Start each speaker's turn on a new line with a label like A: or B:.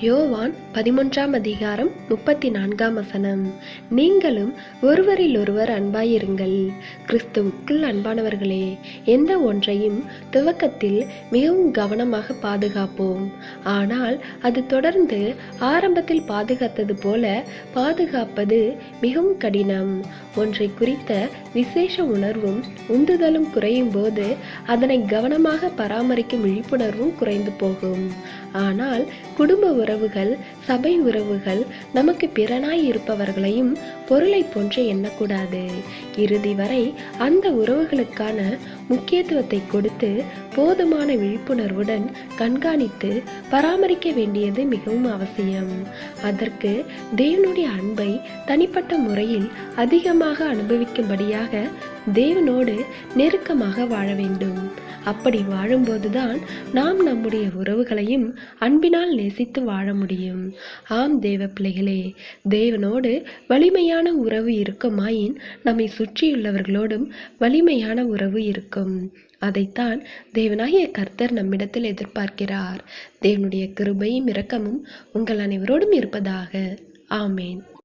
A: யோவான் பதிமூன்றாம் அதிகாரம் முப்பத்தி நான்காம் வசனம். நீங்களும் ஒருவரில் ஒருவர் அன்பாயிருங்கள். கிறிஸ்துவுக்குள் அன்பானவர்களே எந்த ஒன்றையும் துவக்கத்தில் மிகவும் கவனமாக பாதுகாப்போம். ஆனால் அது தொடர்ந்து ஆரம்பத்தில் பாதுகாத்தது போல பாதுகாப்பது மிகவும் கடினம். ஒன்றை குறித்த விசேஷ உணர்வும் உந்துதலும் குறையும் போது அதனை கவனமாக பராமரிக்கும் விழிப்புணர்வும் குறைந்து போகும். ஆனால் குடும்ப உறவுகள் சபை உறவுகள் நமக்கு பிறனாய் இருப்பவர்களையும் பொருளை போன்று எண்ணக்கூடாது. இறுதி வரை அந்த உறவுகளுக்கான முக்கியத்துவத்தை கொடுத்து போதுமான விழிப்புணர்வுடன் கண்காணித்து பராமரிக்க வேண்டியது மிகவும் அவசியம். அதற்கு தேவனுடைய அன்பை தனிப்பட்ட முறையில் அதிகமாக அனுபவிக்கும்படியாக தேவனோடு நெருக்கமாக வாழ வேண்டும். அப்படி வாழும்போதுதான் நாம் நம்முடைய உறவுகளையும் அன்பினால் நேசித்து வாழ முடியும். ஆம் தேவ பிள்ளைகளே தேவனோடு வலிமையான உறவு இருக்குமாயின் நம்மை சுற்றியுள்ளவர்களோடும் வலிமையான உறவு இருக்கும். அதைத்தான் தேவனாகிய கர்த்தர் நம்மிடத்தில் எதிர்பார்க்கிறார். தேவனுடைய கிருபையும் இரக்கமும் உங்கள் அனைவரோடும் இருப்பதாக. ஆமேன்.